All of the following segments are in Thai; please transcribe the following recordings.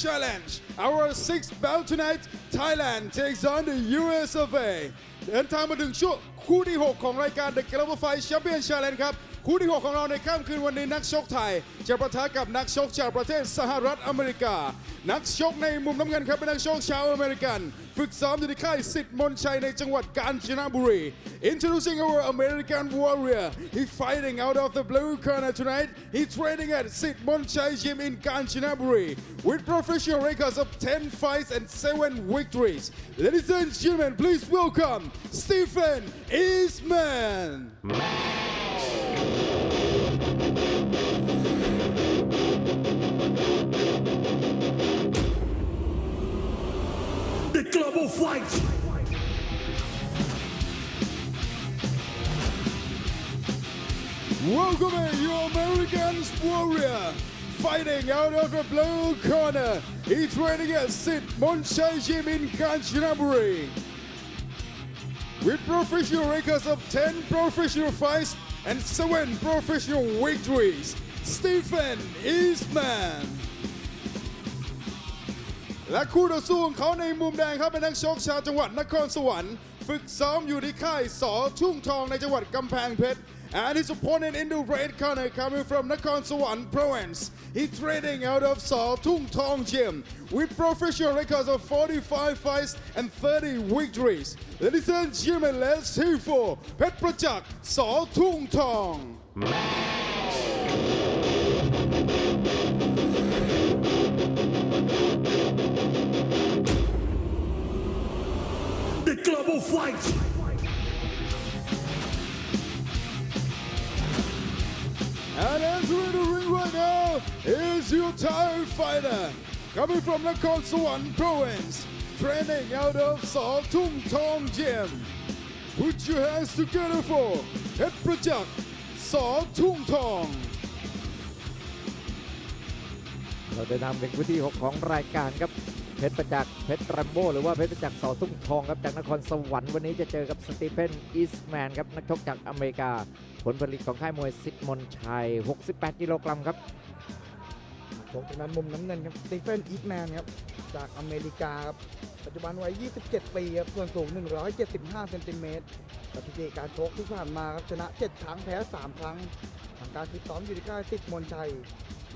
Challenge. Our sixth bout tonight, Thailand takes on the US of A. เดินทางมาถึงช่วงคู่ที่ 6 ของรายการ The Global Fight Champion Challenge ครับ คู่ที่ 6 ของเราในค่ำคืนวันนี้นักชกไทย จะประทะกับนักชกจากประเทศสหรัฐอเมริกา นักชกในมุมน้ำเงินครับเป็นนักชกชาวอเมริกัน ฝึกซ้อมอยู่ที่ค่ายสิทธิ์มนชัยในจังหวัดกาญจนบุรี Introducing our American warrior he fighting out of the blue corner tonight he training at Sid Monchai Gym in Kanchanaburi with professional records of 10 fights and 7 victories ladies and gentlemen please welcome Stephen Eastman The Global Fight. Welcome in your American warrior fighting out of the blue corner. He training at Sid Monchai Gym in Kanchanaburi. With professional records of 10 professional fights and 7 professional victories, Stephen Eastman. และคู่ต่อสู้ของเขาในมุมแดงครับเป็นนักชกชาวจังหวัดนครสวรรค์ ฝึกซ้อมอยู่ที่ค่ายสอทุ่งทองในจังหวัดกำแพงเพชร and his opponent in the red corner coming from Nakhon Sawan province he training out of Saw Tung Tong Gym with professional records of 45 fights and 30 victories ladies and gentlemen let's hear for เพชรป The Global Fight. And entering the ring right now is your Thai fighter coming from Nakhon Sawan province, training out of Saw Tung Tong Gym. Put your hands together for Het Project Saw Tung Tong. เราเดินทางเป็นคู่ที่ 6 ของรายการครับเพชรประจักษ์เพชรแรมโบ้หรือว่าเพชรประจักษ์สาทุ่งทองครับจากนครสวรรค์วันนี้จะเจอกับสตีเฟนอีสแมนครับนักชกจากอเมริกา ผลผลิตของค่ายมวยสิทธิ์มนชัย 68 กิโลกรัมครับชกทางด้านมุมน้ำเงินครับสตีเฟนอีทแมนครับจากอเมริกาครับปัจจุบันวัย 27 ปีครับส่วนสูง 175 เซนติเมตรสถิติการชกที่ผ่านมาครับชนะ 7 ครั้งแพ้ 3 ครั้งทางการฟิตซ้อมอยู่ที่ค่ายสิทธิ์มนชัย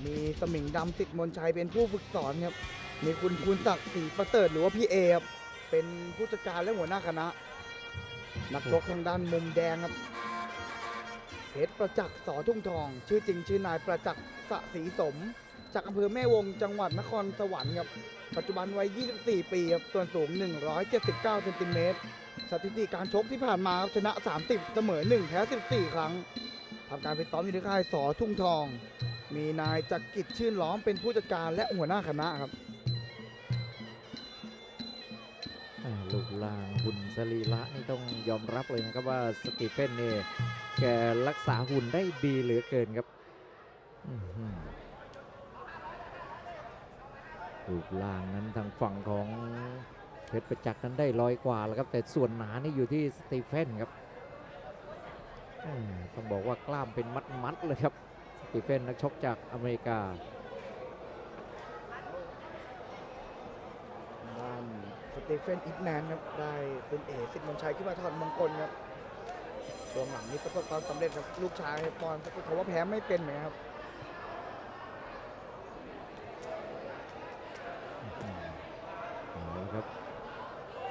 มีสมิงดำสิทธิ์มนชัยเป็นผู้ฝึกสอนครับ มีคุณคุณศักดิ์ศรีประเสริฐหรือว่าพี่เอครับเป็นผู้จัดการและหัวหน้าคณะ นักชกทางด้านมุมแดงครับเพชรประจักษ์สอทุ่งทอง ชื่อจริงชื่อนายประจักษ์สะศรีสม จากอำเภอแม่วงจังหวัดนครสวรรค์ครับปัจจุบันวัย 24 ปีครับส่วนสูง 179เซนติเมตรสถิติการชกที่ผ่านมาครับชนะ 30 เสมอ 1 แพ้ 14 ครั้งทำการฟิตซ้อมอยู่ที่ค่ายสอทุ่งทอง มีนายจักริดชื่นล้อมเป็นผู้จัดการและหัวหน้าคณะครับ อ่าลูกล่างหุ่นสรีระนี่ต้องยอมรับเลยนะครับว่าสตีเฟนนี่แกรักษาหุ่นได้ดีเหลือเกินครับอื้อหือรูปร่างนั้นทางฝั่งของเพชรประจักษ์นั้นได้ร้อยกว่าแล้วครับ แต่ส่วนหนานี่อยู่ที่สตีเฟนครับอ่าต้องบอกว่ากล้ามเป็นมัดๆเลยครับ ตีเฟนนักชกจากอเมริกาด้านสเตเฟนอิทแมนครับได้คุณเอสิทธิ์มนชัยขึ้นมาถอดมงคลครับช่วงหลังนี้ประสบความสำเร็จครับลูกชายปอนเขาว่าแพ้ไม่เป็นไหมครับเอาละครับ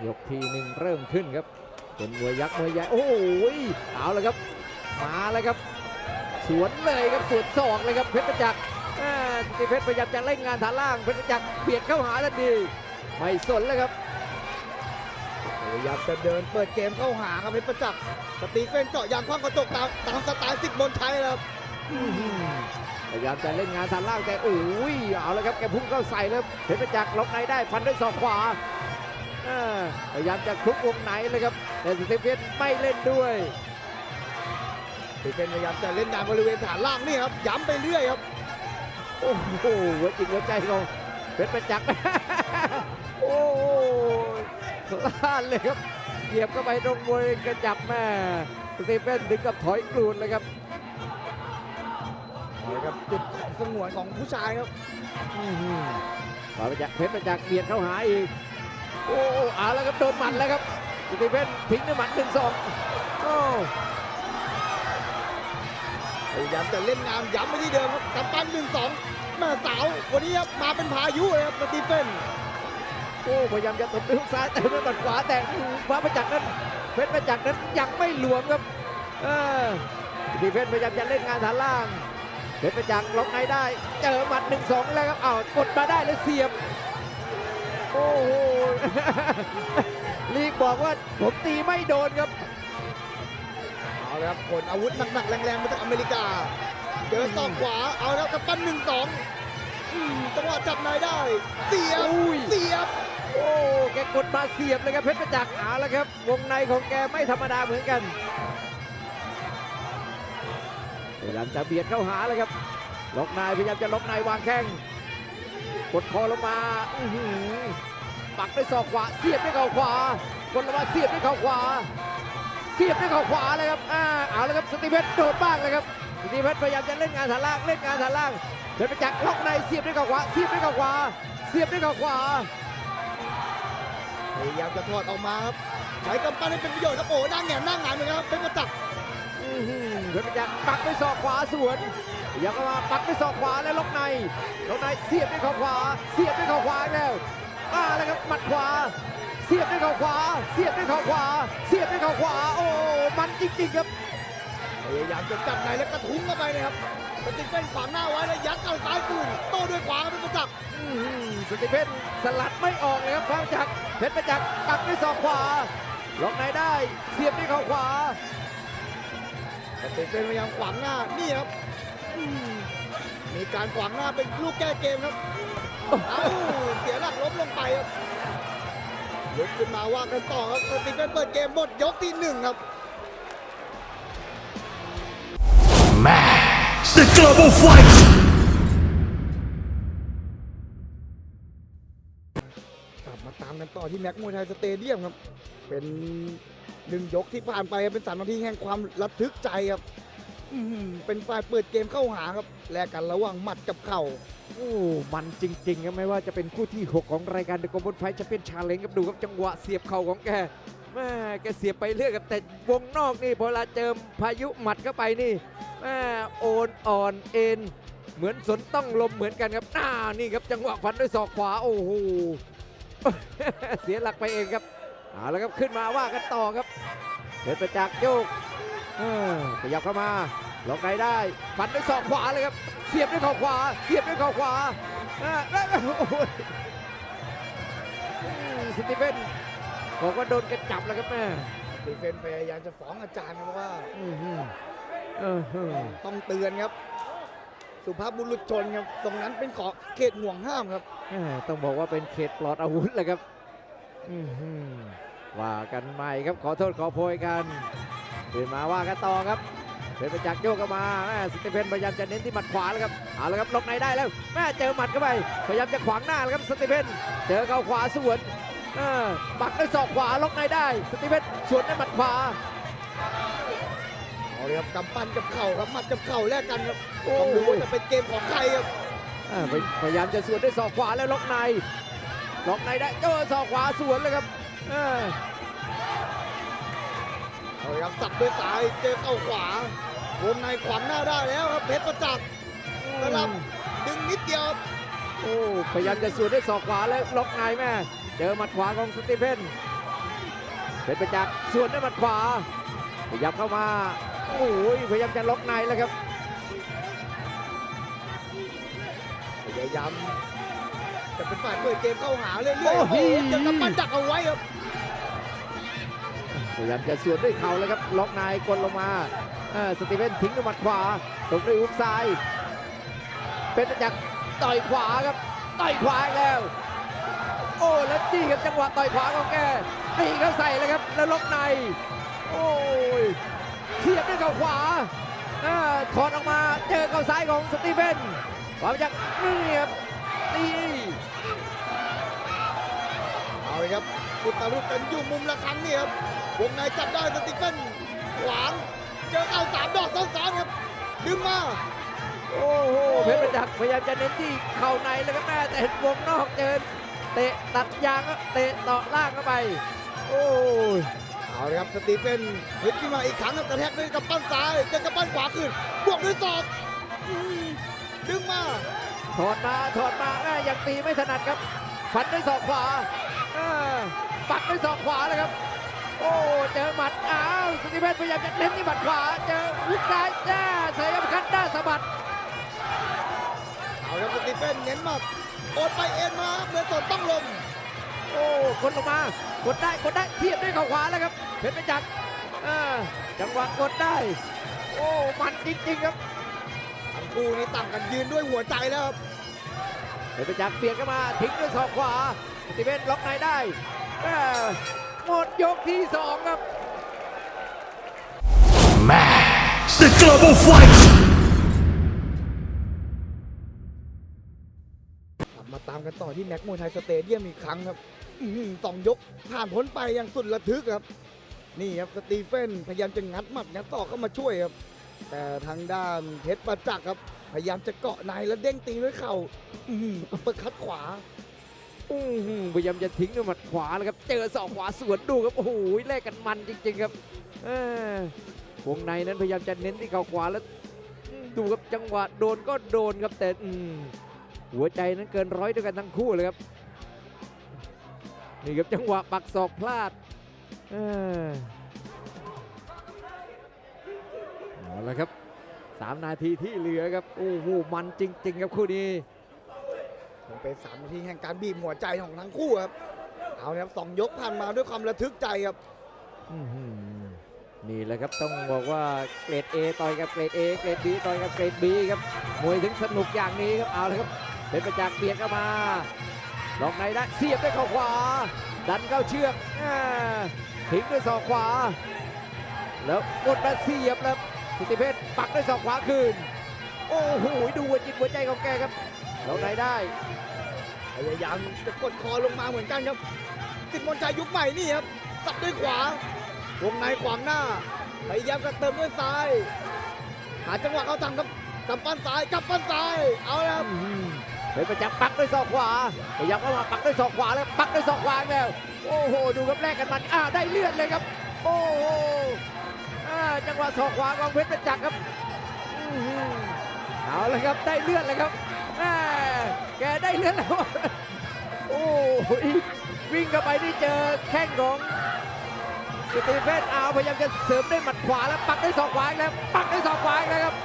ยกทีหนึ่งเริ่มขึ้นครับ เป็นมวยยักษ์มวยใหญ่โอ้โหเอาละครับ มาแล้วครับ สวนเลยครับสวนศอกเลยครับเพชรประจักษ์อ่าสติเพชรพยายามจะเล่นงานฐานล่างเพชรประจักษ์เบียดเข้าหาทันทีไม่สนเลยครับพยายามจะเดินเปิดเกมเข้าหาครับเพชรประจักษ์สตีเฟนเจาะยางคว้างกระจกตามตามสไตล์สิทธิ์มนชัยเลยครับพยายามจะเล่นงานฐานล่างแต่โอ้ยเอาละครับแกพุ่งเข้าใส่แล้วเพชรประจักษ์ล็อกในได้ฟันด้วยศอกขวาอ่าพยายามจะคลุกวงในเลยครับแต่สติเพชรไม่เล่นด้วยส ตีเฟนพยายามจะเล่นงานบริเวณฐานล่างนี่ครับย้ำไปเรื่อยครับ โอ้โหหัวจิตหัวใจของเพชรประจักษ์โอ้โหพลาดเลยครับเสียบเข้าไปตรงบริเวณกระจับแม่สตีเฟนถึงกับถอยกรูดเลยครับเอาละครับจุดสงวนของผู้ชายครับอื้อหือฟ้าประจักษ์เพชรประจักษ์เบียดเข้าหาอีกโอ้เอาแล้วครับโดนหมัดแล้วครับสตีเฟนทิ้งด้วยหมัดหนึ่งสองโอ้ พยายามจะเล่นงานย้ำไปที่เดิมครับกำปั้นหนึ่งสองม่สาว วันนี้ครับมาเป็นพายุเลยครับสตีเฟนโอ้พยายามจะตบด้วยฮุกซ้ายแต่ด้วยหมัดขวาแต่ฟ้าประจักษ์นั้นเพชรประจักษ์นั้นยังไม่หลวมครับเออสตีเฟนพยายามจะเล่นงานฐานล่างเพชรประจักษ์ล็อกในได้เจอหมัดหนึ่งสองแล้วครับอ้าวกดมาได้แล้วเสียบโอ้โหลีกบอกว่าผมตีไม่โดนครับ เอาละครับผลอาวุธหนักๆ แรงๆมาจากอเมริกา เจอศอกขวาเอาแล้วกำปั้นหนึ่งสองจังหวะจับนายได้ เสียบอุ้ยเสียบ โอ้แกกดมาเสียบเลยครับเพชรประจักษ์เอาแล้วครับ วงในของแกไม่ธรรมดาเหมือนกันพยายามจะเบียดเข้าหาเลยครับล็อกในพยายามจะล็อกในวางแข้งกดคอลงมาอื้อหือปักด้วยศอกขวาเสียบด้วยเข่าขวากดลงมาเสียบด้วยเข่าขวา เสียบด้วยเข่าขวาเลยครับอ่าเอาแล้วครับสตีเฟนโดดบ้างเลยครับสตีเฟนพยายามจะเล่นงานฐานล่างเล่นงานฐานล่างเพชรประจักษ์ล็อกในเสียบด้วยเข่าขวาเสียบด้วยเข่าขวา เสียบด้วยเข่าขวาพยายามจะถอดออกมาครับใช้กำปั้นให้เป็นประโยชน์ครับโอ้นั่งแหงนนั่งหงายเหมือนกันครับเป็นประจักษ์อื้อหือเพชรประจักษ์ปักด้วยศอกขวาสวนยังเข้ามาปักด้วยศอกขวาและล็อกในล็อกในเสียบด้วยเข่าขวา เสียบด้วยเข่าขวาอีกแล้วมาแล้วครับหมัดขวา เสียบด้วยเข่าขวา เสียบด้วยเข่าขวา เสียบด้วยเข่าขวา โอ้ มันจริงๆครับพยายามจะจับในแล้วกระทุ้งเข้าไปนะครับสตีเฟนขวางหน้าไว้แล้วยัดเข้าซ้ายคืนโต้ด้วยขวาเป็นประจักษ์อื้อหือสติเพชรสลัดไม่ออกเลยครับฟ้าประจักษ์เพชรประจักษ์ปักด้วยศอกขวาล็อกในได้ เสียบด้วยเข่าขวาสตีเฟนพยายามขวางหน้านี่ครับอืมมีการขวางหน้าเป็นลูกแก้เกมครับเอ้าเสียหลักล้มลงไปครับ ยกขึ้นมาว่ากันต่อครับสตีเฟนเปิดเกมหมดยกที่หนึ่งครับ The Global Fight กลับมาตามกันต่อที่แม็กมวยไทยสเตเดียมครับ เป็นหนึ่งยกที่ผ่านไปเป็นสามนาทีแห่งความระทึกใจครับ อื้อหือเป็นฝ่ายเปิดเกมเข้าหาครับแลกกันระหว่างหมัดกับเข่า โอ้มันจริงๆครับไม่ว่าจะเป็นคู่ที่ 6 ของรายการเดอะกบนไฟจะเป็นชาเลนจ์ครับดูครับจังหวะเสียบเข่าของแกแม่แกเสียบไปเรื่อยครับแต่วงนอกนี่พอเวลาเจอพายุหมัดเข้าไปนี่แม่โอนอ่อนเอ็นเหมือนสนต้องลมเหมือนกันครับอ่านี่ครับจังหวะฟันด้วยศอกขวาโอ้โห เสียหลักไปเองครับเอาแล้วครับขึ้นมาว่ากันต่อครับเพชรประจักษ์โยก ขยับเข้ามาล็อกในได้ฟันด้วยศอกขวาเลยครับ เสียบด้วยเข่าขวา เสียบด้วยเข่าขวาอ่าแล้วโอ้ยอืมสตีเฟนบอกว่าโดนกระจับแล้วครับแม่สตีเฟนพยายามจะฟ้องอาจารย์ครับว่าอื้อหือเออหือต้องเตือนครับ สุภาพบุรุษชนครับตรงนั้นเป็นขอเขตห่วงห้ามครับแม่ต้องบอกว่าเป็นเขตปลอดอาวุธเลยครับอื้อหือว่ากันใหม่ครับขอโทษขอโพยกัน เดินมาว่ากันต่อครับเป็นประจักษ์โยกเข้ามาแม่สตีเฟนพยายามจะเน้นที่หมัดขวาแล้วครับเอาละครับล็อกในได้แล้วแม่เจอหมัดเข้าไปพยายามจะขวางหน้าแล้วครับสตีเฟนเจอเข่าขวาสวนเออปักด้วยศอกขวาล็อกในได้สตีเฟนสวนด้วยหมัดขวาเอาเลยครับกำปั้นกับเข่าครับหมัดกับเข่าแลกกันครับโอ้ต้องดูยว่าจะเป็นเกมของใครครับอ่าพยพยายามจะสวนด้วยศอกขวาแล้วล็อกในล็อกในได้เจอศอกขวาสวนเลยครับ ครับสับด้วยซ้ายเจอเข่าขวาวงในขวางหน้าได้แล้วครับเพชรประจักษ์สลับดึงนิดเดียวครับโอ้พยายามจะสวนด้วยศอกขวาแล้วล็อกในแม่เจอหมัดขวาของสตีเฟนเพชรประจักษ์สวนด้วยหมัดขวาพยายามเข้ามาโอ้ยพยายามจะล็อกในแล้วครับพยายามจะเป็นฝ่ายเปิดเกมเข้าหาเรื่อยๆโอ้โอ้โหโหเจอกำปั้นดักเอาไว้ครับ พยายามจะสวนด้วยเข่าแล้วครับล็อกในกดลงมาสตีเฟนทิ้งด้วยหมัดขวาตบด้วยฮุกซ้าย เประจักต่อยขวาครับต่อยขวาแล้ว โอ้แล้วจี้ครับจังหวะต่อยขวาของแกตีเข้าใส่เลยครับ แล้วล็อกใน โอ้ยเสียบด้วยเข่าขวาอถอดออกมาเจอเข่าซ้ายของสตีเฟนขวาจากนี่ครับตีเอาเลยครับกุตารุกันอยู่มุมละครั้งนี่ครับ วงในจับได้สติเฟนขวางเจอเข่าสามดอกซ้อนๆครับ ดึงมา โอ้โหเพชรประจักษ์พยายามจะเน้นที่เข่าในแล้วก็แม่แต่วงนอกเจอเตะตัดยางครับเตะต่อล่างเข้าไป โอ้ยเอาเลยครับสตีเฟนฮึดขึ้นมาอีกครั้งครับกระแทกด้วยกับปั้นซ้ายเจอกับปั้นขวาคืนบวกด้วยศอกอืมดึงมาถอดมาถอดมาแม่ยังตีไม่ถนัดครับฟันด้วยศอกขวาอ่าปักด้วยศอกขวาเลยครับ โอ้เจอหมัดอ้าวสติเพชรพยายามจะเน้นที่หมัดขวาเจอวุกซ้ายจ้าเสียบคันหน้าสะบัดเอาครับสตีเฟนเน้นหมัดโอนไปเอ็นมาครับเมือสดต้องลมโอ้คนลงมากดได้กดได้เทียบด้วยเข่าขวาแล้วครับเพชรประจักษ์อ่าจังหวะกดได้ โอ้มันจริงๆครับทั้งคู่นี้ต่างกันยืนด้วยหัวใจแล้วครับเพชรประจักษ์เปลี่ยนเข้ามาทิ้งด้วยศอกขวาสติเพชรล็อกในได้แม่ หมดยกที่สองครับ The Global Fight กลับมาตามกันต่อที่แม็กมวยไทยสเตเดียมอีกครั้งครับอื้อหือสองยกผ่านพ้นไปอย่างสุดระทึกครับ นี่ครับสตีเฟนพยายามจะงัดหมัดงัดต่อกเข้ามาช่วยครับ แต่ทางด้านเพชรประจักษ์ครับ พยายามจะเกาะในแล้วเด้งตีด้วยเข่าอื้อหืออัปเปอร์คัดขวา อื้อหือพยายามจะทิ้งด้วยหมัดขวาแล้วครับ เจอศอกขวาสวนดูครับ โอ้โหแลกกันมันจริง ๆ ครับเออวงในนั้นพยายามจะเน้นที่เข่าขวาแล้ว ดูครับจังหวะโดนก็โดนครับแต่อืมหัวใจนั้นเกินร้อยด้วยกันทั้งคู่เลยครับ นี่ครับจังหวะปักศอกพลาดเออเอาละครับสามนาทีที่เหลือครับ โอ้โหมันจริง ๆ ครับคู่นี้ คงเป็นสามนาทีแห่งการบีบหัวใจของทั้งคู่ครับ เอาละครับสองยกผ่านมาด้วยความระทึกใจครับนี่แหละครับต้องบอกว่าเกรด A ต่อยกับเกรด A เกรด B ต่อยกับเกรด B ครับมวยถึงสนุกอย่างนี้ครับเอาเลยครับเป็นประจักษ์เบียดเข้ามาล็อกในได้เสียบด้วยเข่าขวา ดันเข้าเชือกทิ้งด้วยศอกขวา แล้วกดมาเสียบแล้วสติเพชรปักด้วยศอกขวาคืน โอ้โหดูหัวจิตหัวใจของแกครับ ล็อกในได้พยายามจะกดคอลงมาเหมือนกันครับสิทธิ์มนชัยยุคใหม่นี่ครับสับด้วยขวาวงในขวางหน้าพยายามกระเติมด้วยซ้าย หาจังหวะเข้าทางครับกำปั้นซ้ายกำปั้นซ้ายเอาละครับเป็นประจักษ์ปักด้วยศอกขวาพยายามเข้ามาปักด้วยศอกขวาแล้วปักด้วยศอกขวาแล้วโอ้โหดูครับแลกกันมันอ้าได้เลือดเลยครับ โอ้โหอ่าจังหวะศอกขวาของเพชรประจักษ์ครับเอาเลยครับได้เลือดเลยครับ แกได้เลือดแล้ว โอ้โหวิ่งเข้าไปที่เจอแข้งของสตีเฟนอาวพยายามจะเสริมด้วยหมัดขวาแล้วปักด้วยศอกขวาอีกแล้วปักด้วยศอกขวาอีกแล้วครับ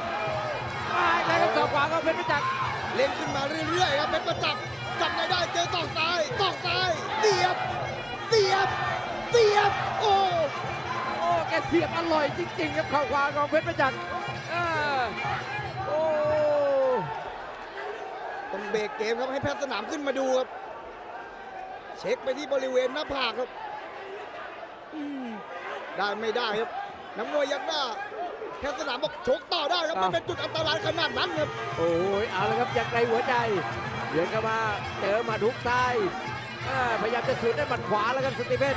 มาอีกแล้วครับศอกขวาของเพชรประจักษ์เล่นขึ้นมาเรื่อยๆครับเป็นประจับจับในได้เจอตอกซ้ายตอกซ้ายเสียบเสียบเสียบโอ้โอ้แกเสียบอร่อยจริงๆครับเข่าขวาของเพชรประจักษ์โอ้ ต้องเบรกเกมครับให้แพทย์สนามขึ้นมาดูครับ เช็คไปที่บริเวณหน้าผากครับอืมได้ไม่ได้ครับน้ำมวยยักหน้าแพทย์สนามบอกชกต่อได้ครับอ้าวไม่เป็นจุดอันตรายขนาดนั้นครับ โอ้ยเอาละครับอย่างไรหัวใจเดินเข้ามาเจอหมาทุกซ้ายอ่าพยายามจะสวนด้วยหมัดขวาแล้วครับสตีเฟน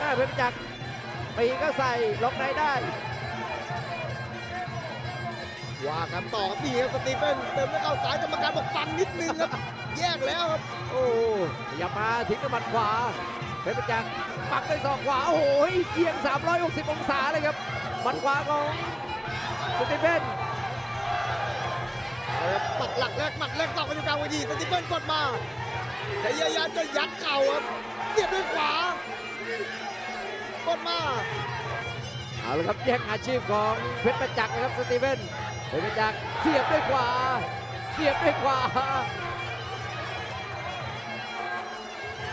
อ่าเพชรประจักษ์ปีก็ใส่ล็อกในได้ ว่ากันต่อครับนี่ครับสตีเฟนเติมด้วยเข้าซ้ายกรรมการบอกฟังนิดนึงครับ แยกแล้วครับ โอ้พยายามมาทิ้งด้วยหมัดขวาเพชรประจักษ์ปักด้วยศอกขวาโอ้โหเอียง 360 องศาเลยครับหมัดขวาของสตีเฟนเอาละครับปักหลักแรกหมัดแรกต่อกันอยู่กลางเวทีสตีเฟนกดมาพยายามจะยัดเข่าครับเสียบด้วยขวากดมาเอาละครับแย่งอาชีพของเพชรประจักษ์นะครับสตีเฟน เพชรประจักษ์เสียบด้วยขวา เสียบด้วยขวา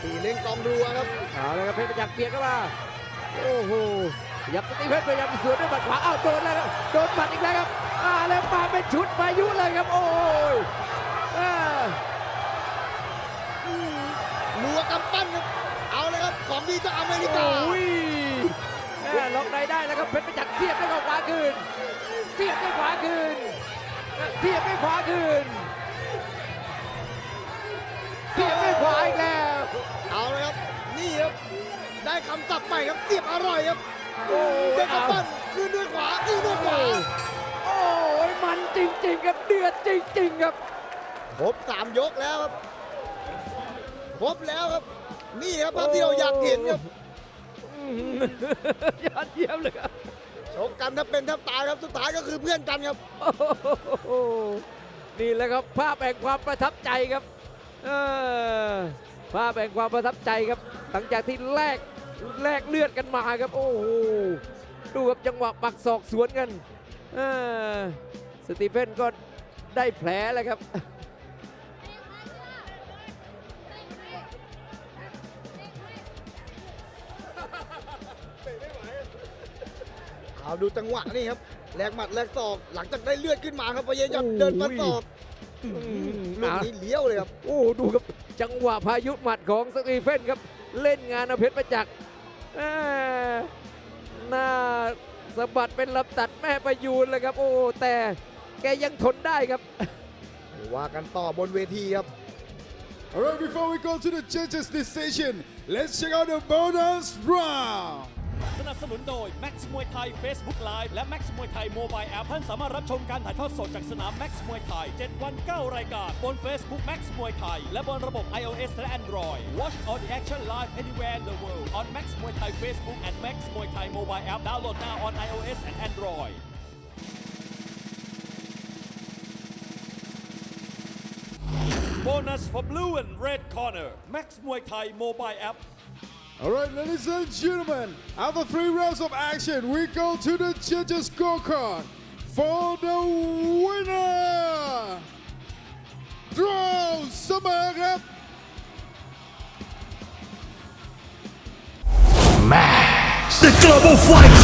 ตีเล่งกองรัวครับเอาละครับเพชรประจักษ์เปลี่ยนเข้ามาโอ้โหพยายามสตีเฟนพยายามสวนด้วยหมัดขวาอ้าวโดนแล้วครับโดนหมัดอีกแล้วครับอ่าแล้วมาเป็นชุดพายุเลยครับ โอ้ยอ่ารัวกำปั้นครับเอาเลยครับของดีจากอเมริกาโอ้ยแม่ล็อกในได้แล้วครับเพชรประจักษ์เสียบด้วยขวาคืน เสียบด้วยขวาคืน เสียบด้วยขวาคืน เสียบด้วยขวาอีกแล้ว เอาเลยครับ นี่ครับ ได้คำศัพท์ใหม่ครับ เสียบอร่อยครับ โอ้เด็ยกกำปั้นคืนด้วยขวาคืนด้วยขวา โอ้ยมันจจริง ๆ ครับเดือดจริง ๆ ครับ ครบสามยกแล้วครับ ครบแล้วครับ นี่ครับภาพที่เราอยากเห็นครับอื้อหือยอดเยี่ยมเลยครับ ชกกันถ้าเป็นแทบตายครับสุดท้ายก็คือเพื่อนกันครับโอ้โหนี่แหละครับภาพแห่งความประทับใจครับเออภาพแห่งความประทับใจครับ หลังจากที่แลกแลกเลือดกันมาครับ โอ้โหดูครับจังหวะปักศอกสวนกันเออสตีเฟนก็ได้แผลแล้วครับ เอาดูจังหวะนี่ครับแลกหมัดแลกศอกหลังจากได้เลือดขึ้นมาครับพยายามโอ้ยเดินฟันศอกอืมลูกนี้เลี้ยวเลยครับโอ้ดูครับจังหวะพายุหมัดของสตีเฟนครับ เล่นงานเอาเพชรประจักษ์แม่หน้าสะบัดเป็นลำตัดแม่ประยูนเลยครับ โอ้แต่แกยังทนได้ครับ ว่ากันต่อบนเวทีครับ Alright, before we go to the judges' decision, let's check out the bonus round. สนับสนุนโดย Max มวยไทย Facebook Live และ Max มวยไทย Mobile App ท่านสามารถรับชมการถ่ายทอดสดจากสนาม Max มวยไทย 7 วัน 9 รายการ บน Facebook Max มวยไทย และบนระบบ iOS และ Android Watch all the action live anywhere in the world on Max มวยไทย Facebook and Max มวยไทย Mobile App download now on iOS and Android Bonus for blue and red corner Max มวยไทย Mobile App All right, ladies and gentlemen, after three rounds of action, we go to the judges' scorecard for the winner, Drew Summer. Max, the global fight.